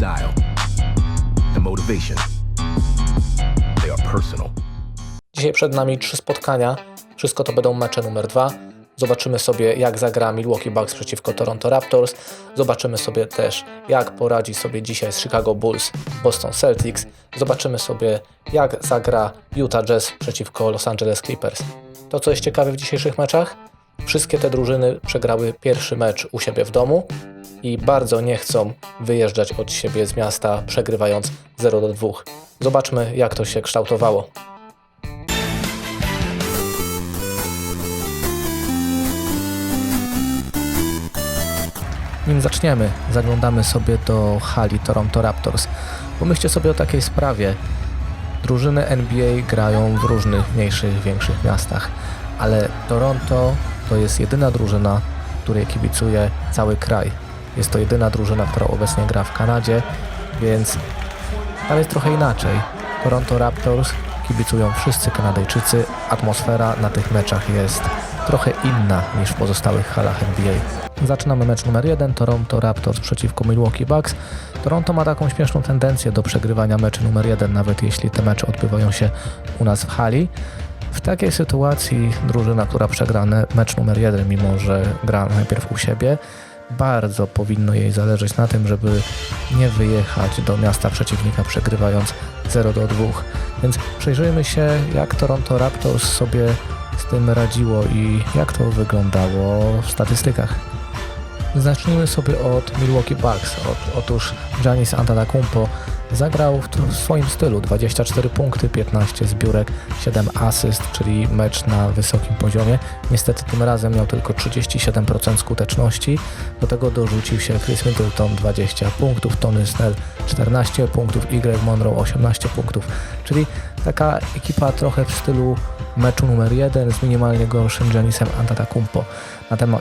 style and motivation. They are personal. Dzisiaj przed nami trzy spotkania. Wszystko to będą mecze numer dwa. Zobaczymy sobie, jak zagra Milwaukee Bucks przeciwko Toronto Raptors. Zobaczymy sobie też, jak poradzi sobie dzisiaj z Chicago Bulls Boston Celtics. Zobaczymy sobie, jak zagra Utah Jazz przeciwko Los Angeles Clippers. To, co jest ciekawe w dzisiejszych meczach, wszystkie te drużyny przegrały pierwszy mecz u siebie w domu i bardzo nie chcą wyjeżdżać od siebie z miasta, przegrywając 0 do 2. Zobaczmy, jak to się kształtowało. Nim zaczniemy, zaglądamy sobie do hali Toronto Raptors. Pomyślcie sobie o takiej sprawie. Drużyny NBA grają w różnych mniejszych, większych miastach, ale Toronto to jest jedyna drużyna, której kibicuje cały kraj. Jest to jedyna drużyna, która obecnie gra w Kanadzie, więc tam jest trochę inaczej. Toronto Raptors kibicują wszyscy Kanadyjczycy. Atmosfera na tych meczach jest trochę inna niż w pozostałych halach NBA. Zaczynamy mecz numer jeden. Toronto Raptors przeciwko Milwaukee Bucks. Toronto ma taką śmieszną tendencję do przegrywania meczu numer jeden, nawet jeśli te mecze odbywają się u nas w hali. W takiej sytuacji drużyna, która przegra mecz numer jeden, mimo że gra najpierw u siebie, bardzo powinno jej zależeć na tym, żeby nie wyjechać do miasta przeciwnika przegrywając 0 do 2. Więc przejrzyjmy się, jak Toronto Raptors sobie z tym radziło i jak to wyglądało w statystykach. Zacznijmy sobie od Milwaukee Bucks. Ot, otóż Giannis Antetokounmpo zagrał w, swoim stylu 24 punkty, 15 zbiórek, 7 asyst, czyli mecz na wysokim poziomie. Niestety tym razem miał tylko 37% skuteczności. Do tego dorzucił się Chris Middleton 20 punktów, Tony Snell 14 punktów, Y Monroe 18 punktów. Czyli taka ekipa trochę w stylu meczu numer 1 z minimalnie gorszym Giannisem Antetokounmpo.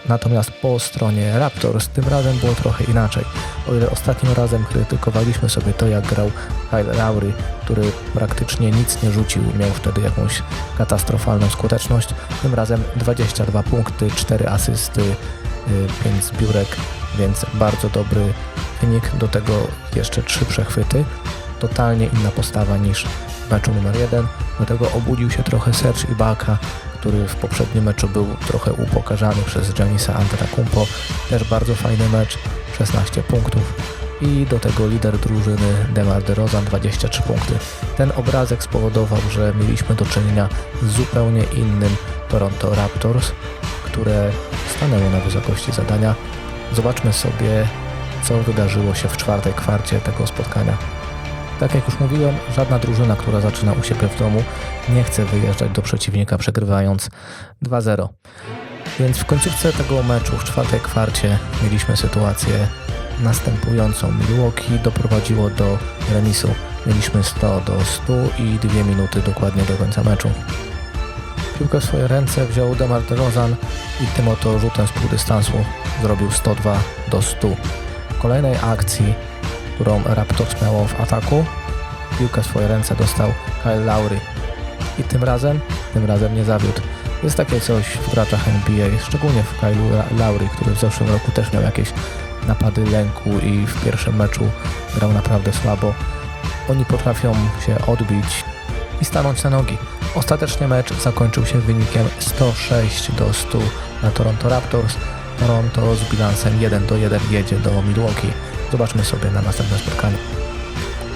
Natomiast po stronie Raptors tym razem było trochę inaczej. O ile ostatnim razem krytykowaliśmy sobie to, jak grał Kyle Lowry, który praktycznie nic nie rzucił miał wtedy jakąś katastrofalną skuteczność, tym razem 22 punkty, 4 asysty, 5 zbiórek, więc bardzo dobry wynik. Do tego jeszcze 3 przechwyty. Totalnie inna postawa niż meczu numer 1. Do tego obudził się trochę Serge Ibaka, który w poprzednim meczu był trochę upokarzany przez Giannisa Antetokounmpo. Też bardzo fajny mecz, 16 punktów. I do tego lider drużyny Demar DeRozan 23 punkty. Ten obrazek spowodował, że mieliśmy do czynienia z zupełnie innym Toronto Raptors, które stanęło na wysokości zadania. Zobaczmy sobie, co wydarzyło się w czwartej kwarcie tego spotkania. Tak jak już mówiłem, żadna drużyna, która zaczyna u siebie w domu, nie chce wyjeżdżać do przeciwnika przegrywając 2-0. Więc w końcówce tego meczu, w czwartej kwarcie, mieliśmy sytuację następującą. Milwaukee doprowadziło do remisu. Mieliśmy 100 do 100 i 2 minuty dokładnie do końca meczu. Piłkę w swoje ręce wziął Demar DeRozan i tym oto rzutem z półdystansu zrobił 102 do 100. W kolejnej akcji którą Raptors miało w ataku. Piłkę w swoje ręce dostał Kyle Lowry. I tym razem, tym razem nie zawiódł. Jest takie coś w graczach NBA, szczególnie w Kylu La- Lowry, który w zeszłym roku też miał jakieś napady lęku i w pierwszym meczu grał naprawdę słabo. Oni potrafią się odbić i stanąć na nogi. Ostatecznie mecz zakończył się wynikiem 106 do 100 na Toronto Raptors. Toronto z bilansem 1 do 1 jedzie do Milwaukee. Zobaczmy sobie na następne spotkanie.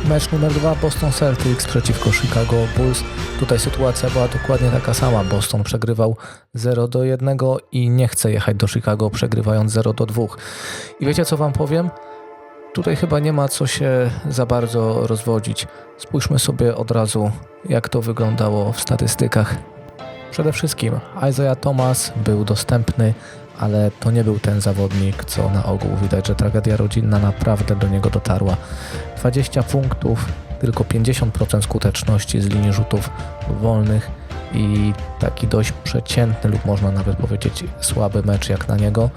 Mecz numer 2 Boston Celtics przeciwko Chicago Bulls. Tutaj sytuacja była dokładnie taka sama. Boston przegrywał 0 do 1 i nie chce jechać do Chicago przegrywając 0 do 2. I wiecie co wam powiem? Tutaj chyba nie ma co się za bardzo rozwodzić. Spójrzmy sobie od razu, jak to wyglądało w statystykach. Przede wszystkim Isaiah Thomas był dostępny, ale to nie był ten zawodnik, co na ogół widać, że tragedia rodzinna naprawdę do niego dotarła. 20 punktów, tylko 50% skuteczności z linii rzutów wolnych i taki dość przeciętny lub można nawet powiedzieć słaby mecz jak na niego.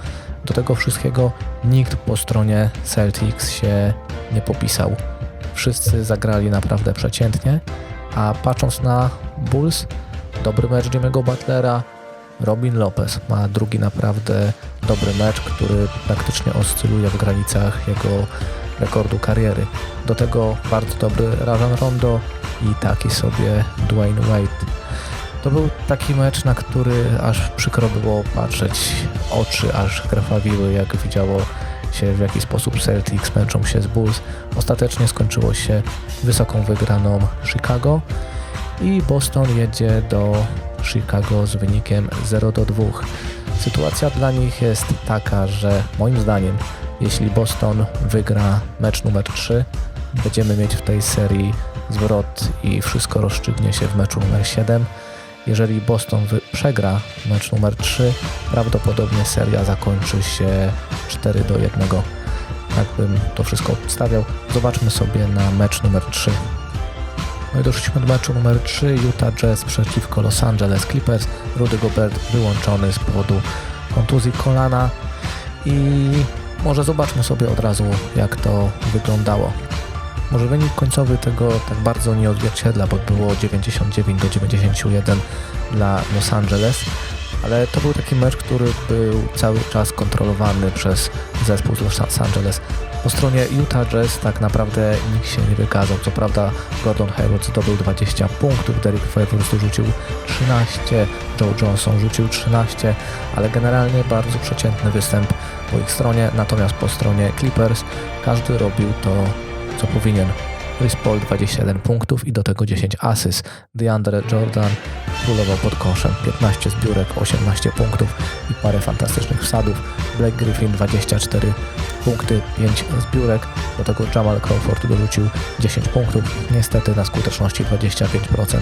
Do tego wszystkiego nikt po stronie Celtics się nie popisał. Wszyscy zagrali naprawdę przeciętnie, a patrząc na Bulls, dobry mecz Jimmy'ego Butlera, Robin Lopez ma drugi naprawdę dobry mecz, który praktycznie oscyluje w granicach jego rekordu kariery. Do tego bardzo dobry Rajon Rondo i taki sobie Dwayne Wade. To był taki mecz, na który aż przykro było patrzeć, oczy aż krwawiły, jak widziało się w jaki sposób Celtics męczą się z Bulls. Ostatecznie skończyło się wysoką wygraną Chicago i Boston jedzie do Chicago z wynikiem 0 do 2. Sytuacja dla nich jest taka, że moim zdaniem, jeśli Boston wygra mecz numer 3, będziemy mieć w tej serii zwrot i wszystko rozstrzygnie się w meczu numer 7. Jeżeli Boston przegra mecz numer 3, prawdopodobnie seria zakończy się 4 do 1. Tak bym to wszystko obstawiał. Zobaczmy sobie na mecz numer 3. No i doszliśmy do meczu numer 3 Utah Jazz przeciwko Los Angeles Clippers. Rudy Gobert wyłączony z powodu kontuzji kolana i może zobaczmy sobie od razu jak to wyglądało. Może wynik końcowy tego tak bardzo nie odzwierciedla, bo było 99 do 91 dla Los Angeles, ale to był taki mecz, który był cały czas kontrolowany przez zespół z Los Angeles. Po stronie Utah Jazz tak naprawdę nikt się nie wykazał. Co prawda Gordon Hayward zdobył 20 punktów, Derek Favors rzucił 13, Joe Johnson rzucił 13, ale generalnie bardzo przeciętny występ po ich stronie. Natomiast po stronie Clippers każdy robił to, co powinien. Chris Paul 27 punktów i do tego 10 asyst. DeAndre Jordan królował pod koszem, 15 zbiórek, 18 punktów i parę fantastycznych wsadów. Blake Griffin 24 punkty, 5 zbiórek, do tego Jamal Crawford dorzucił 10 punktów, niestety na skuteczności 25%.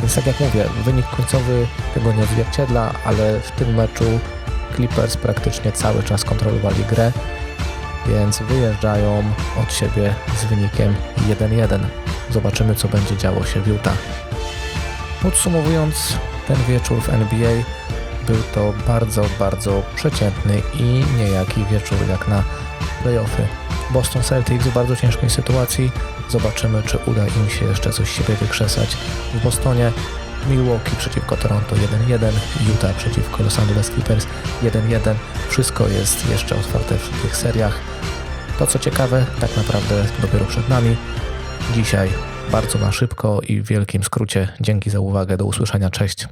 Więc tak jak mówię, wynik końcowy tego nie odzwierciedla, ale w tym meczu Clippers praktycznie cały czas kontrolowali grę, więc wyjeżdżają od siebie z wynikiem 1-1. Zobaczymy, co będzie działo się w Utah. Podsumowując ten wieczór w NBA, był to bardzo, bardzo przeciętny i niejaki wieczór jak na playoffy. Boston Celtics w bardzo ciężkiej sytuacji. Zobaczymy, czy uda im się jeszcze coś siebie wykrzesać w Bostonie. Milwaukee przeciwko Toronto 1-1, Utah przeciwko Los Angeles Clippers 1-1. Wszystko jest jeszcze otwarte w tych seriach. To co ciekawe, tak naprawdę dopiero przed nami. Dzisiaj bardzo na szybko i w wielkim skrócie. Dzięki za uwagę. Do usłyszenia. Cześć.